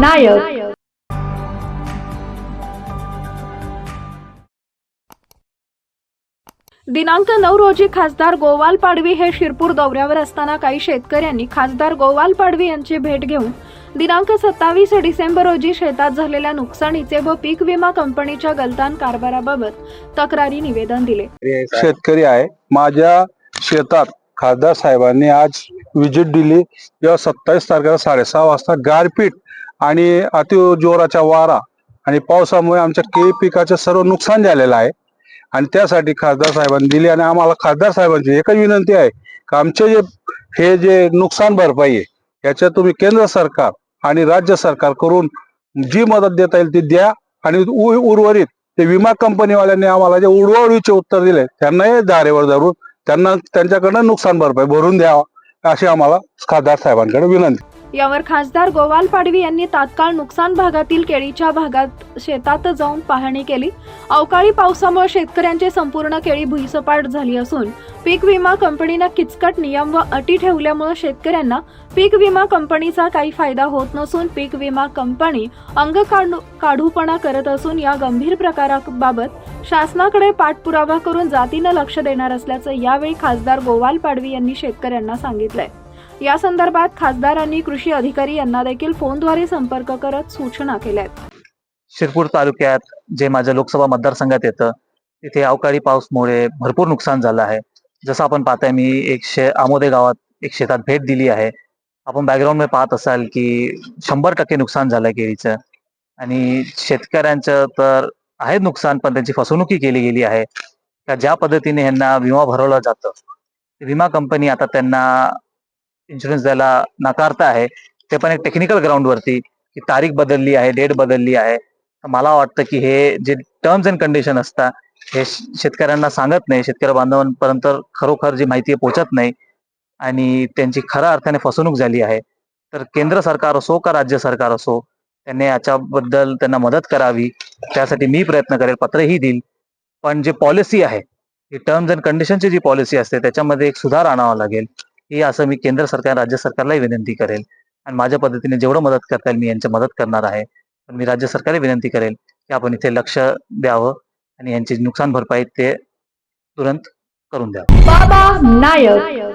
नायक. दिनांक नऊ रोजी खासदार गोवाल पाडवी हे शिरपूर दौऱ्यावर असताना काही शेतकऱ्यांनी खासदार गोवाल पाडवी यांची भेट घेऊन दिनांक सत्तावीस डिसेंबर रोजी शेतात झालेल्या नुकसानीचे व पीक विमा कंपनीच्या गलतान कारभाराबाबत तक्रारी निवेदन दिले. शेतकरी आहे. माझ्या शेतात खासदार साहेबांनी आज विजिट दिली. जेव्हा सत्तावीस तारखेला साडेसहा वाजता गारपीट आणि अति जोराचा वारा आणि पावसामुळे आमच्या केळी पिकाचं सर्व नुकसान झालेलं आहे. आणि त्यासाठी खासदार साहेबांनी दिली आणि आम्हाला खासदार साहेबांची एकच विनंती आहे की आमचे जे हे जे नुकसान भरपाई आहे याच्यात तुम्ही केंद्र सरकार आणि राज्य सरकार करून जी मदत देता येईल ती द्या आणि उ- उर्वरित ते विमा कंपनीवाल्यांनी आम्हाला जे उडवाउडवीचे उत्तर दिले त्यांनाही धारेवर धरून त्यांना त्यांच्याकडनं नुकसान भरपाई भरून द्यावा. अशी आम्हाला खासदार साहेबांकडे विनंती. यावर खासदार गोवाल पाडवी यांनी तात्काळ नुकसान भागातील केळीच्या भागात शेतात जाऊन पाहणी केली. अवकाळी पावसामुळे शेतकऱ्यांची संपूर्ण केळी भुईसपाट झाली असून पीक विमा कंपनीनं किचकट नियम व अटी ठेवल्यामुळे शेतकऱ्यांना पीक विमा कंपनीचा काही फायदा होत नसून पीक विमा कंपनी अंग काढू काढूपणा करत असून या गंभीर प्रकाराबाबत शासनाकडे पाठपुरावा करून जातीनं लक्ष देणार असल्याचं यावेळी खासदार गोवाल पाडवी यांनी शेतकऱ्यांना सांगितलंय. या संदर्भात खासदारांनी कृषी अधिकारी यांना देखील फोनद्वारे संपर्क करत सूचना केल्या आहेत शिरपूर तालुक्यात जे माझ्या लोकसभा मतदारसंघात येतं तिथे अवकाळी पाऊसमुळे भरपूर नुकसान झालं आहे. जसं आपण पाहताय मी एक शे आमोदे गावात एक शेतात भेट दिली आहे. आपण बॅकग्राऊंडमध्ये पाहत असाल की शंभर टक्के नुकसान झालं केळीचं. आणि शेतकऱ्यांचं तर आहे नुकसान पण त्यांची फसवणुकी केली गेली आहे. का ज्या पद्धतीने यांना विमा भरवला जातं विमा कंपनी आता त्यांना इन्शुरन्स द्यायला नाकारता आहे. ते पण एक टेक्निकल ग्राउंडवरती की तारीख बदलली आहे डेट बदलली आहे. मला वाटतं की हे जे टर्म्स अँड कंडिशन असतात हे शेतकऱ्यांना सांगत नाही. शेतकरी बांधवांपर्यंत खरोखर जी माहिती आहे पोहोचत नाही. आणि त्यांची खऱ्या अर्थाने फसवणूक झाली आहे. तर केंद्र सरकार असो का राज्य सरकार असो त्यांनी याच्याबद्दल त्यांना मदत करावी. त्यासाठी मी प्रयत्न करेल पत्रही देईल. पण जे पॉलिसी आहे ही टर्म्स अँड कंडिशनची जी पॉलिसी असते त्याच्यामध्ये एक सुधार आणावा लागेल. ही असं मी केंद्र सरकार राज्य सरकारलाही विनंती करेल. आणि माझ्या पद्धतीने जेवढं मदत करता येईल मी यांची मदत करणार आहे. पण मी राज्य सरकारला विनंती करेल की आपण इथे लक्ष द्यावं आणि यांची नुकसान भरपाई ते तुरंत करून द्यावं. बाबा नायक.